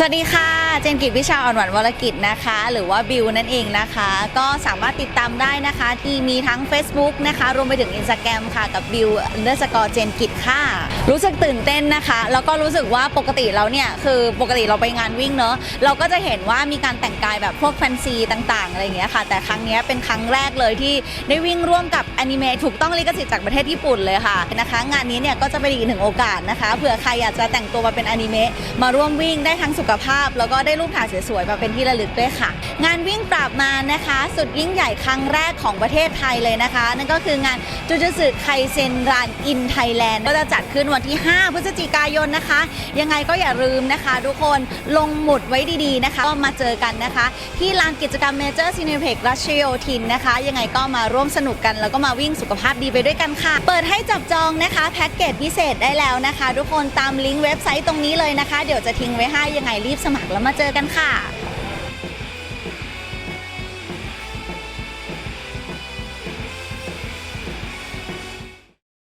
สวัสดีค่ะ เจนกิจวิชาอ่อนหวานวรกิจนะคะ หรือว่าบิวนั่นเองนะคะ ก็สามารถติดตามได้นะคะที่มีทั้ง Facebook นะคะ รวมไปถึง Instagram ค่ะกับบิวเดอร์สกอร์เจนกิจค่ะ รู้สึกตื่นเต้นนะคะ แล้วก็รู้สึกว่าปกติเราเนี่ย คือปกติเราไปงานวิ่งเนอะเราก็จะเห็นว่ามีการแต่งกายแบบพวกแฟนซีต่างๆอะไรอย่างเงี้ยค่ะ แต่ครั้งนี้เป็นครั้งแรกเลยที่ได้วิ่งร่วมกับอนิเมะถูกต้องลิขสิทธิ์จากประเทศญี่ปุ่นเลยค่ะนะคะงานนี้เนี่ยก็จะเป็นอีกหนึ่งโอกาสนะคะเผื่อใครอยากจะแต่งตัวมาเป็นอนิเมะมาร่วมวิ่งได้ทั้งสุขภาพ แล้วก็ได้รูปถ่ายสวยๆมาเป็นที่ระลึกด้วยค่ะ งานวิ่งปราบมารนะคะ สุดยิ่งใหญ่ครั้งแรกของประเทศไทยเลยนะคะ นั่นก็คืองานจูจูสึไคเซนรันอินไทยแลนด์ก็จะจัดขึ้นวันที่ 5 พฤศจิกายนนะคะ ยังไงก็อย่าลืมนะคะ ทุกคนลงหมุดไว้ดีๆนะคะก็มาเจอกันนะคะ ที่ลานกิจกรรมเมเจอร์ซีเนเพ็กรัชโยธินนะคะ ยังไงก็มาร่วมสนุกกัน แล้วก็มาวิ่งสุขภาพดีไปด้วยกันค่ะ เปิดให้จับจองนะคะแพ็กเกจพิเศษได้แล้วนะคะ ทุกคนตามลิงก์เว็บไซต์ตรงนี้เลยนะคะ เดี๋ยวจะทิ้งไว้ให้ยังไงรีบสมัครแล้วมาเจอกันค่ะ